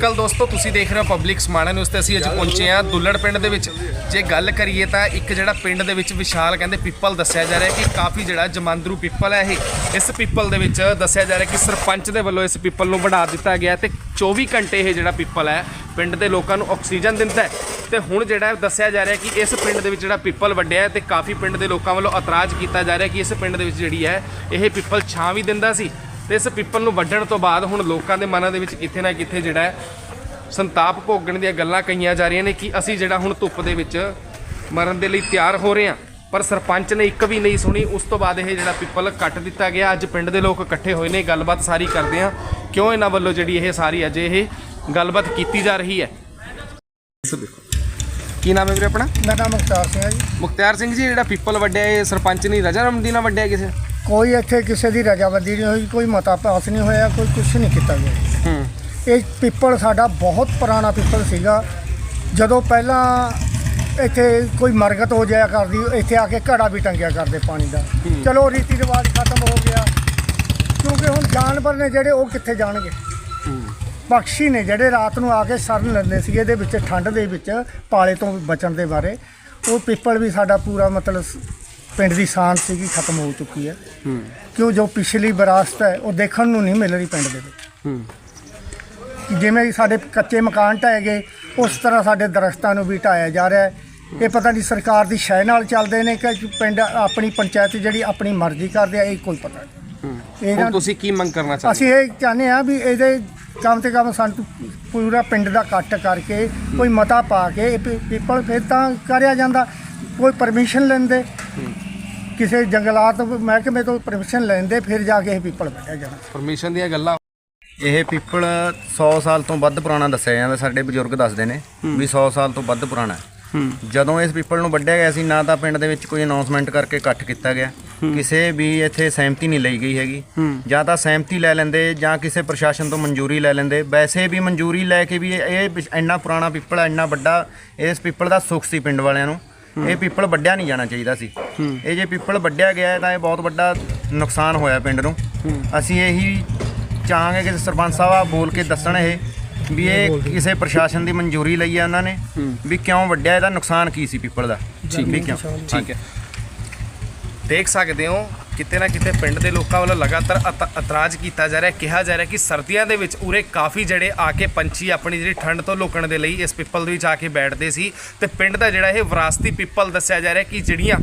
ਅਕਾਲ ਦੋਸਤੋ, ਤੁਸੀਂ ਦੇਖ ਰਹੇ ਹੋ ਪਬਲਿਕ ਸਮਾਣਾ ਨਿਊਜ਼ ਤੇ ਅਸੀਂ ਅੱਜ ਪਹੁੰਚੇ ਹਾਂ ਦੁੱਲੜ ਪਿੰਡ ਦੇ ਵਿੱਚ। ਜੇ ਗੱਲ ਕਰੀਏ ਤਾਂ ਇੱਕ ਜਿਹੜਾ ਪਿੰਡ ਦੇ ਵਿੱਚ ਵਿਸ਼ਾਲ ਕਹਿੰਦੇ ਪਿੱਪਲ ਦੱਸਿਆ ਜਾ ਰਿਹਾ ਕਿ ਕਾਫੀ ਜਿਹੜਾ ਜਮਾਂਦਰੂ ਪਿੱਪਲ ਹੈ ਇਹ। ਇਸ ਪਿੱਪਲ ਦੇ ਵਿੱਚ ਦੱਸਿਆ ਜਾ ਰਿਹਾ ਕਿ ਸਰਪੰਚ ਦੇ ਵੱਲੋਂ ਇਸ ਪਿੱਪਲ ਨੂੰ ਵਧਾ ਦਿੱਤਾ ਗਿਆ ਤੇ 24 ਘੰਟੇ ਇਹ ਜਿਹੜਾ ਪਿੱਪਲ ਹੈ, ਪਿੰਡ ਦੇ ਲੋਕਾਂ ਨੂੰ ਆਕਸੀਜਨ ਦਿੰਦਾ ਹੈ। ਤੇ ਹੁਣ ਜਿਹੜਾ ਦੱਸਿਆ ਜਾ ਰਿਹਾ ਕਿ ਇਸ ਪਿੰਡ ਦੇ ਵਿੱਚ ਜਿਹੜਾ ਪਿੱਪਲ ਵੱਡਿਆ ਹੈ ਤੇ ਕਾਫੀ ਪਿੰਡ ਦੇ ਲੋਕਾਂ ਵੱਲੋਂ ਇਤਰਾਜ਼ ਕੀਤਾ ਜਾ ਰਿਹਾ ਕਿ ਇਸ ਪਿੰਡ ਦੇ ਵਿੱਚ ਜਿਹੜੀ ਹੈ, ਇਹ ਪਿੱਪਲ ਛਾਂ ਵੀ ਦਿੰਦਾ ਸੀ। ਤੇ ਇਸ ਪਿੱਪਲ ਨੂੰ ਵੱਢਣ ਤੋਂ ਬਾਅਦ ਹੁਣ ਲੋਕਾਂ ਦੇ ਮਨਾਂ ਦੇ ਵਿੱਚ ਕਿਤੇ ਨਾ ਕਿਤੇ ਜਿਹੜਾ ਹੈ ਸੰਤਾਪ ਭੋਗਣ ਦੀਆਂ ਗੱਲਾਂ ਕਹੀਆਂ ਜਾ ਰਹੀਆਂ ਨੇ ਕਿ ਅਸੀਂ ਜਿਹੜਾ ਹੁਣ ਧੁੱਪ ਦੇ ਵਿੱਚ ਮਰਨ ਦੇ ਲਈ ਤਿਆਰ ਹੋ ਰਹੇ ਹਾਂ ਪਰ ਸਰਪੰਚ ਨੇ ਇੱਕ ਵੀ ਨਹੀਂ ਸੁਣੀ। ਉਸ ਤੋਂ ਬਾਅਦ ਇਹ ਜਿਹੜਾ ਪਿੱਪਲ ਕੱਟ ਦਿੱਤਾ ਗਿਆ। ਅੱਜ ਪਿੰਡ ਦੇ ਲੋਕ ਇਕੱਠੇ ਹੋਏ ਨੇ ਗੱਲਬਾਤ ਸਾਰੀ ਕਰਦੇ ਹਾਂ। ਕਿਉਂ ਇਹਨਾਂ ਵੱਲੋਂ ਜਿਹੜੀ ਇਹ ਸਾਰੀ ਅੱਜ ਇਹ ਗੱਲਬਾਤ ਕੀਤੀ ਜਾ ਰਹੀ ਹੈ? ਕੀ ਨਾਮ ਹੈ ਵੀਰੇ ਆਪਣਾ? ਮੇਰਾ ਨਾਮ ਮੁਖਤਾਰ ਸਿੰਘ ਹੈ ਜੀ। ਮੁਖਤਿਆਰ ਸਿੰਘ ਜੀ ਜਿਹੜਾ ਪਿੱਪਲ ਵੱਡਿਆ ਇਹ ਸਰਪੰਚ ਨਹੀਂ ਰਜਾਮੰਦੀ ਨਾਲ ਵੱਡਿਆ ਕਿਸੇ? ਕੋਈ ਇੱਥੇ ਕਿਸੇ ਦੀ ਰਜਾਬੰਦੀ ਨਹੀਂ ਹੋਈ ਕੋਈ ਮਤਾ ਪਾਸ ਨਹੀਂ ਹੋਇਆ ਕੋਈ ਕੁਝ ਨਹੀਂ ਕੀਤਾ ਗਿਆ। ਹੂੰ। ਇਹ ਪਿੱਪਲ ਸਾਡਾ ਬਹੁਤ ਪੁਰਾਣਾ ਪਿੱਪਲ ਸੀਗਾ। ਜਦੋਂ ਪਹਿਲਾਂ ਇੱਥੇ ਕੋਈ ਮਰਗਤ ਹੋ ਜਾਇਆ ਕਰਦੀ ਇੱਥੇ ਆ ਕੇ ਘੜਾ ਵੀ ਟੰਗਿਆ ਕਰਦੇ ਪਾਣੀ ਦਾ। ਚਲੋ ਰੀਤੀ ਰਿਵਾਜ ਖਤਮ ਹੋ ਗਿਆ। ਕਿਉਂਕਿ ਹੁਣ ਜਾਨਵਰ ਨੇ ਜਿਹੜੇ ਉਹ ਕਿੱਥੇ ਜਾਣਗੇ? ਪਕਸ਼ੀ ਨੇ ਜਿਹੜੇ ਰਾਤ ਨੂੰ ਆ ਕੇ ਸਰਨ ਲੈਂਦੇ ਸੀ ਇਹਦੇ ਵਿੱਚ ਠੰਡ ਦੇ ਵਿੱਚ ਪਾਲੇ ਤੋਂ ਬਚਣ ਦੇ ਬਾਰੇ ਉਹ ਪਿੱਪਲ ਵੀ ਸਾਡਾ ਪੂਰਾ ਮਤਲਬ ਪਿੰਡ ਦੀ ਸ਼ਾਨ ਸੀਗੀ ਖਤਮ ਹੋ ਚੁੱਕੀ ਹੈ। ਹੂੰ। ਕਿਉਂ ਜੋ ਪਿਛਲੀ ਵਿਰਾਸਤ ਹੈ ਉਹ ਦੇਖਣ ਨੂੰ ਨਹੀਂ ਮਿਲ ਰਹੀ ਪਿੰਡ ਦੇ ਵਿੱਚ। ਹੂੰ। ਜਿਵੇਂ ਕਿ ਸਾਡੇ ਕੱਚੇ ਮਕਾਨ ਢਾਏ ਗਏ ਉਸ ਤਰ੍ਹਾਂ ਸਾਡੇ ਦਰਖਤਾਂ ਨੂੰ ਵੀ ਢਾਇਆ ਜਾ ਰਿਹਾ ਹੈ। ਇਹ ਪਤਾ ਨਹੀਂ ਸਰਕਾਰ ਦੀ ਸ਼ੈ ਨਾਲ ਚੱਲਦੇ ਨੇ ਕਿ ਪਿੰਡ ਆਪਣੀ ਪੰਚਾਇਤ ਜਿਹੜੀ ਆਪਣੀ ਮਰਜ਼ੀ ਕਰਦੇ ਆ ਇਹ ਕੋਈ ਪਤਾ ਨਹੀਂ। ਇਹਨਾਂ ਤੁਸੀਂ ਕੀ ਮੰਗ ਕਰਨਾ ਚਾਹੁੰਦੇ? ਅਸੀਂ ਇਹ ਚਾਹੁੰਦੇ ਆ ਵੀ ਇਹਦੇ ਕਮ ਤੇ ਕਮ ਸਾਨੂੰ ਪੂਰਾ ਪਿੰਡ ਦਾ ਕੱਟ ਕਰਕੇ ਕੋਈ ਮਤਾ ਪਾ ਕੇ ਇਹ ਪੀਪਲ ਫਿਰ ਤਾਂ ਕਰਿਆ ਜਾਂਦਾ। ਕੋਈ ਪਰਮਿਸ਼ਨ ਲੈਂਦੇ? ਕਿਸੇ ਜੰਗਲਾਤ ਮਹਿਕਮੇ ਤੋਂ ਪਰਮਿਸ਼ਨ ਲੈਂਦੇ ਫਿਰ ਜਾ ਕੇ ਇਹ ਪੀਪਲ ਵੱਢਿਆ ਜਾਣਾ। ਪਰਮਿਸ਼ਨ ਦੀਆਂ ਗੱਲਾਂ। ਇਹ ਪਿੱਪਲ 100 ਸਾਲ ਤੋਂ ਵੱਧ ਪੁਰਾਣਾ ਦੱਸਿਆ ਜਾਂਦਾ ਸਾਡੇ ਬਜ਼ੁਰਗ ਦੱਸਦੇ ਨੇ ਵੀ 100 ਸਾਲ ਤੋਂ ਵੱਧ ਪੁਰਾਣਾ। ਹੈ। ਜਦੋਂ ਇਸ ਪਿੱਪਲ ਨੂੰ ਵੱਢਿਆ ਗਿਆ ਸੀ ਨਾ ਤਾਂ ਪਿੰਡ ਦੇ ਵਿੱਚ ਕੋਈ ਅਨਾਉਂਸਮੈਂਟ ਕਰਕੇ ਇਕੱਠ ਕੀਤਾ ਗਿਆ। ਕਿਸੇ ਵੀ ਇੱਥੇ ਸਹਿਮਤੀ ਨਹੀਂ ਲਈ ਗਈ ਹੈਗੀ। ਜਾਂ ਤਾਂ ਸਹਿਮਤੀ ਲੈ ਲੈਂਦੇ ਜਾਂ ਕਿਸੇ ਪ੍ਰਸ਼ਾਸਨ ਤੋਂ ਮਨਜ਼ੂਰੀ ਲੈ ਲੈਂਦੇ। ਵੈਸੇ ਵੀ ਮਨਜ਼ੂਰੀ ਲੈ ਕੇ ਵੀ ਇਹ ਇੰਨਾ ਪੁਰਾਣਾ ਪਿੱਪਲ ਹੈ, ਇੰਨਾ ਵੱਡਾ ਇਸ ਪਿੱਪਲ ਦਾ ਸੁੱਖ ਸੀ ਪਿੰਡ ਵਾਲਿਆਂ ਨੂੰ। ਇਹ ਪਿੱਪਲ ਵੱਢਿਆ ਨਹੀਂ ਜਾਣਾ ਚਾਹੀਦਾ ਸੀ। ਇਹ ਜੇ ਪਿੱਪਲ ਵੱਢਿਆ ਗਿਆ ਤਾਂ ਇਹ ਬਹੁਤ ਵੱਡਾ ਨੁਕਸਾਨ ਹੋਇਆ ਪਿੰਡ ਨੂੰ। ਅਸੀਂ ਇਹੀ ਚਾਹਾਂਗੇ ਕਿ ਸਰਪੰਚ ਸਾਹਿਬ ਆ ਬੋਲ ਕੇ ਦੱਸਣ ਇਹ ਵੀ ਇਹ ਕਿਸੇ ਪ੍ਰਸ਼ਾਸਨ ਦੀ ਮਨਜ਼ੂਰੀ ਲਈ ਹੈ ਉਹਨਾਂ ਨੇ ਵੀ ਕਿਉਂ ਵੱਡਿਆ ਇਹਦਾ ਨੁਕਸਾਨ ਕੀ ਸੀ ਪਿੱਪਲ ਦਾ। ਠੀਕ ਹੈ। ਦੇਖ ਸਕਦੇ ਹੋ ਕਿਤੇ ਨਾ ਕਿਤੇ ਪਿੰਡ ਦੇ ਲੋਕਾਂ ਵੱਲੋਂ ਲਗਾਤਾਰ ਅਤ- ਇਤਰਾਜ਼ ਕੀਤਾ ਜਾ ਰਿਹਾ, ਕਿਹਾ ਜਾ ਰਿਹਾ ਕਿ ਸਰਦੀਆਂ ਦੇ ਵਿੱਚ ਉਰੇ ਕਾਫੀ ਜਿਹੜੇ ਆ ਕੇ ਪੰਛੀ ਆਪਣੀ ਜਿਹੜੀ ਠੰਡ ਤੋਂ ਲੋਕਣ ਦੇ ਲਈ ਇਸ ਪਿੱਪਲ ਦੇ ਵਿੱਚ ਆ ਕੇ ਬੈਠਦੇ ਸੀ ਤੇ ਪਿੰਡ ਦਾ ਜਿਹੜਾ ਇਹ ਵਿਰਾਸਤੀ ਪਿੱਪਲ ਦੱਸਿਆ ਜਾ ਰਿਹਾ ਕਿ ਜਿਹੜੀਆਂ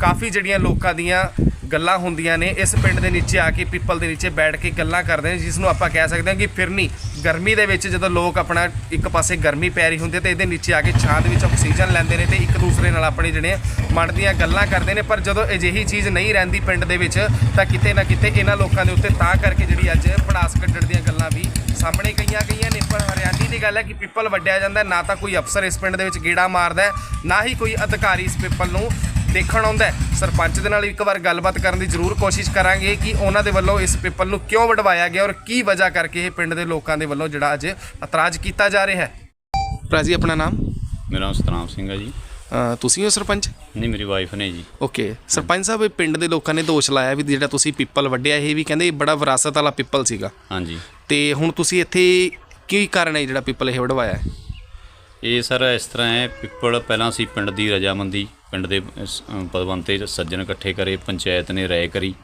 ਕਾਫੀ ਜਿਹੜੀਆਂ ਲੋਕਾਂ ਦੀਆਂ ਗੱਲਾਂ ਹੁੰਦੀਆਂ ਨੇ, ਇਸ ਪਿੰਡ ਦੇ ਨੀਚੇ ਆ ਕੇ ਪਿੱਪਲ ਦੇ ਨੀਚੇ ਬੈਠ ਕੇ ਗੱਲਾਂ ਕਰਦੇ ਨੇ ਜਿਸ ਨੂੰ ਆਪਾਂ ਕਹਿ ਸਕਦੇ ਹਾਂ ਕਿ ਫਿਰਨੀ ਗਰਮੀ ਦੇ ਵਿੱਚ ਜਦੋਂ ਲੋਕ ਆਪਣਾ ਇੱਕ ਪਾਸੇ ਗਰਮੀ ਪੈ ਰਹੀ ਹੁੰਦੀ ਹੈ ਤੇ ਇਹਦੇ ਨੀਚੇ ਆ ਕੇ ਛਾਂ ਦੇ ਵਿੱਚ ਆਕਸੀਜਨ ਲੈਂਦੇ ਨੇ ਤੇ ਇੱਕ ਦੂਸਰੇ ਨਾਲ ਆਪਣੇ ਜਿਹੜੇ ਮਨ ਦੀਆਂ ਗੱਲਾਂ ਕਰਦੇ ਨੇ, ਪਰ ਜਦੋਂ ਅਜਿਹੀ ਚੀਜ਼ ਨਹੀਂ ਰਹਿੰਦੀ ਪਿੰਡ ਦੇ ਵਿੱਚ, ਤਾਂ ਕਿਤੇ ਨਾ ਕਿਤੇ ਇਹਨਾਂ ਲੋਕਾਂ ਦੇ ਉੱਤੇ ਤਾਂ ਕਰਕੇ ਜਿਹੜੀ ਅੱਜ ਪੜਾਸ ਕੱਢਣ ਦੀਆਂ ਗੱਲਾਂ ਵੀ ਸਾਹਮਣੇ ਗਈਆਂ ਗਈਆਂ ਨੇ, ਪਰ ਹਰਿਆਣੀ ਦੀ ਗੱਲ ਹੈ ਕਿ ਪਿੱਪਲ ਵੱਡਿਆ ਜਾਂਦਾ ਨਾ ਤਾਂ ਕੋਈ ਅਫਸਰ ਇਸ ਪਿੰਡ ਦੇ ਵਿੱਚ ਗੇੜਾ ਮਾਰਦਾ ਨਾ ਹੀ ਕੋਈ ਅਧਿਕਾਰੀ ਇਸ ਪਿੱਪਲ ਨੂੰ ਦੇਖਣ ਆਉਂਦਾ। ਸਰਪੰਚ ਦੇ ਨਾਲ ਇੱਕ ਵਾਰ ਗੱਲਬਾਤ ਕਰਨ ਦੀ ਜ਼ਰੂਰ ਕੋਸ਼ਿਸ਼ ਕਰਾਂਗੇ ਕਿ ਉਹਨਾਂ ਦੇ ਵੱਲੋਂ ਇਸ ਪਿੱਪਲ ਨੂੰ ਕਿਉਂ ਵਡਵਾਇਆ ਗਿਆ ਔਰ ਕੀ ਵਜ੍ਹਾ ਕਰਕੇ ਇਹ ਪਿੰਡ ਦੇ ਲੋਕਾਂ ਦੇ ਵੱਲੋਂ ਜਿਹੜਾ ਅੱਜ ਇਤਰਾਜ਼ ਕੀਤਾ ਜਾ ਰਿਹਾ ਹੈ। ਭਰਾ ਜੀ ਆਪਣਾ ਨਾਮ? ਮੇਰਾ ਨਾਮ ਸਤਨਾਮ ਸਿੰਘ ਹੈ ਜੀ। ਅ, ਤੁਸੀਂ ਹੋ ਸਰਪੰਚ? ਨਹੀਂ ਮੇਰੀ ਵਾਈਫ ਨੇ ਜੀ। ਓਕੇ। ਸਰਪੰਚ ਸਾਹਿਬ ਇਹ ਪਿੰਡ ਦੇ ਲੋਕਾਂ ਨੇ ਦੋਸ਼ ਲਾਇਆ ਵੀ ਜਿਹੜਾ ਤੁਸੀਂ ਪਿੱਪਲ ਵੱਡਿਆ ਇਹ ਵੀ ਕਹਿੰਦੇ ਇਹ ਬੜਾ ਵਿਰਾਸਤ ਵਾਲਾ ਪਿੱਪਲ ਸੀਗਾ। ਹਾਂਜੀ। ਤੇ ਹੁਣ ਤੁਸੀਂ ਇੱਥੇ ਕੀ ਕਾਰਨ ਹੈ ਜਿਹੜਾ ਪਿੱਪਲ ਇਹ ਵਡਵਾਇਆ ਹੈ? ਇਹ ਸਰ ਇਸ ਤਰ੍ਹਾਂ ਹੈ ਪਿੱਪਲ ਪਹਿਲਾਂ ਸੀ ਪਿੰਡ ਦੀ ਰਜਾਮੰਦੀ ਪਿੰਡ ਦੇ ਪਦਵੰਤੇ ਸੱਜਣ ਇਕੱਠੇ ਕਰੇ ਪੰਚਾਇਤ ਨੇ ਰਾਏ ਕਰੀ।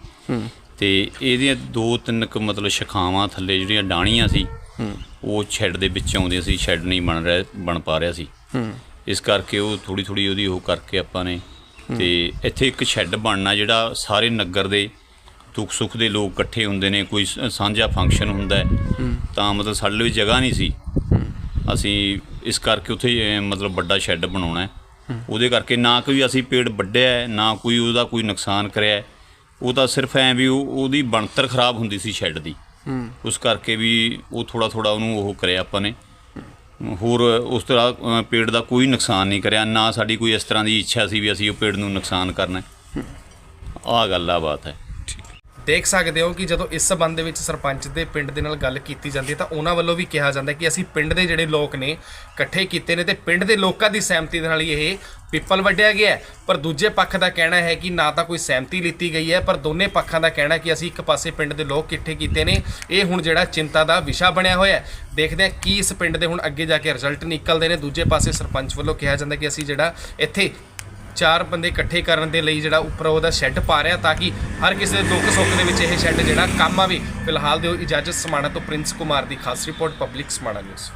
ਤੇ ਇਹਦੀਆਂ ਦੋ ਤਿੰਨ ਕੁ ਮਤਲਬ ਸ਼ਾਖਾਵਾਂ ਥੱਲੇ ਜਿਹੜੀਆਂ ਡਾਣੀਆਂ ਸੀ ਉਹ ਸ਼ੈੱਡ ਦੇ ਵਿੱਚ ਆਉਂਦੀਆਂ ਸੀ ਸ਼ੈੱਡ ਨਹੀਂ ਬਣ ਰਿਹਾ ਬਣ ਪਾ ਰਿਹਾ ਸੀ। ਇਸ ਕਰਕੇ ਉਹ ਥੋੜੀ ਥੋੜੀ ਉਹਦੀ ਉਹ ਕਰਕੇ ਆਪਾਂ ਨੇ ਤੇ ਇੱਥੇ ਇੱਕ ਸ਼ੈੱਡ ਬਣਨਾ ਜਿਹੜਾ ਸਾਰੇ ਨਗਰ ਦੇ ਦੁੱਖ ਸੁੱਖ ਦੇ ਲੋਕ ਇਕੱਠੇ ਹੁੰਦੇ ਨੇ ਕੋਈ ਸਾਂਝਾ ਫੰਕਸ਼ਨ ਹੁੰਦਾ ਤਾਂ ਮਤਲਬ ਸਾਡੇ ਲਈ ਜਗ੍ਹਾ ਨਹੀਂ ਸੀ। ਅਸੀਂ ਇਸ ਕਰਕੇ ਉੱਥੇ ਮਤਲਬ ਵੱਡਾ ਸ਼ੈੱਡ ਬਣਾਉਣਾ ਹੈ। ਉਹਦੇ ਕਰਕੇ ਨਾ ਕੋਈ ਅਸੀਂ ਪੇੜ ਵੱਢਿਆ ਹੈ, ਨਾ ਕੋਈ ਉਹਦਾ ਕੋਈ ਨੁਕਸਾਨ ਕਰਿਆ ਹੈ। ਉਹ ਤਾਂ ਸਿਰਫ ਐ ਵੀ ਉਹ- ਉਹਦੀ ਬਣਤਰ ਖਰਾਬ ਹੁੰਦੀ ਸੀ ਸ਼ੈੱਡ ਦੀ। ਉਸ ਕਰਕੇ ਵੀ ਉਹ ਥੋੜਾ ਥੋੜਾ ਉਹਨੂੰ ਉਹ ਕਰਿਆ ਆਪਾਂ ਨੇ। ਹੋਰ ਉਸ ਤਰ੍ਹਾਂ ਪੇੜ ਦਾ ਕੋਈ ਨੁਕਸਾਨ ਨਹੀਂ ਕਰਿਆ। ਨਾ ਸਾਡੀ ਕੋਈ ਇਸ ਤਰ੍ਹਾਂ ਦੀ ਇੱਛਾ ਸੀ ਵੀ ਅਸੀਂ ਉਹ ਪੇੜ ਨੂੰ ਨੁਕਸਾਨ ਕਰਨਾ ਆਹ ਗੱਲ ਆ ਬਾਤ ਹੈ। ਦੇਖ ਸਕਦੇ ਹੋ ਕਿ ਜਦੋਂ ਇਸ ਸਬੰਧ ਦੇ ਵਿੱਚ ਸਰਪੰਚ ਦੇ ਪਿੰਡ ਦੇ ਨਾਲ ਗੱਲ ਕੀਤੀ ਜਾਂਦੀ ਹੈ ਤਾਂ ਉਹਨਾਂ ਵੱਲੋਂ ਵੀ ਕਿਹਾ ਜਾਂਦਾ ਕਿ ਅਸੀਂ ਪਿੰਡ ਦੇ ਜਿਹੜੇ ਲੋਕ ਨੇ, ਇਕੱਠੇ ਕੀਤੇ ਨੇ ਤੇ ਪਿੰਡ ਦੇ ਲੋਕਾਂ ਦੀ ਸਹਿਮਤੀ ਦੇ ਨਾਲ ਹੀ ਇਹ ਪਿੱਪਲ ਵੱਢਿਆ ਗਿਆ ਪਰ ਦੂਜੇ ਪੱਖ ਦਾ ਕਹਿਣਾ ਹੈ ਕਿ ਨਾ ਤਾਂ ਕੋਈ ਸਹਿਮਤੀ ਲਿੱਤੀ ਗਈ ਹੈ, ਪਰ ਦੋਨੇ ਪੱਖਾਂ ਦਾ ਕਹਿਣਾ ਕਿ ਅਸੀਂ ਇੱਕ ਪਾਸੇ ਪਿੰਡ ਦੇ ਲੋਕ ਇਕੱਠੇ ਕੀਤੇ ਨੇ। ਇਹ ਹੁਣ ਜਿਹੜਾ ਚਿੰਤਾ ਦਾ ਵਿਸ਼ਾ ਬਣਿਆ ਹੋਇਆ ਹੈ। ਦੇਖਦੇ ਹਾਂ ਕੀ ਇਸ ਪਿੰਡ ਦੇ ਹੁਣ ਅੱਗੇ ਜਾ ਕੇ ਰਿਜ਼ਲਟ ਨਿਕਲਦੇ ਨੇ। ਦੂਜੇ ਪਾਸੇ ਸਰਪੰਚ ਵੱਲੋਂ ਕਿਹਾ ਜਾਂਦਾ ਕਿ ਅਸੀਂ ਜਿਹੜਾ ਇੱਥੇ ਚਾਰ ਬੰਦੇ ਇਕੱਠੇ ਕਰਨ ਦੇ ਲਈ ਜਿਹੜਾ ਉੱਪਰ ਉਹਦਾ ਸ਼ੈੱਡ ਪਾ ਰਿਹਾ ਤਾਂ ਕਿ ਹਰ ਕਿਸੇ ਦੇ ਦੁੱਖ ਸੁੱਖ ਦੇ ਵਿੱਚ ਇਹ ਸ਼ੈੱਡ ਜਿਹੜਾ ਕੰਮ ਆਵੇ ਫਿਲਹਾਲ ਦਿਓ ਇਜਾਜ਼ਤ ਸਮਾਣਾ ਤੋਂ ਪ੍ਰਿੰਸ ਕੁਮਾਰ ਦੀ ਖਾਸ ਰਿਪੋਰਟ, ਪਬਲਿਕ ਸਮਾਣਾ ਨਿਊਜ਼।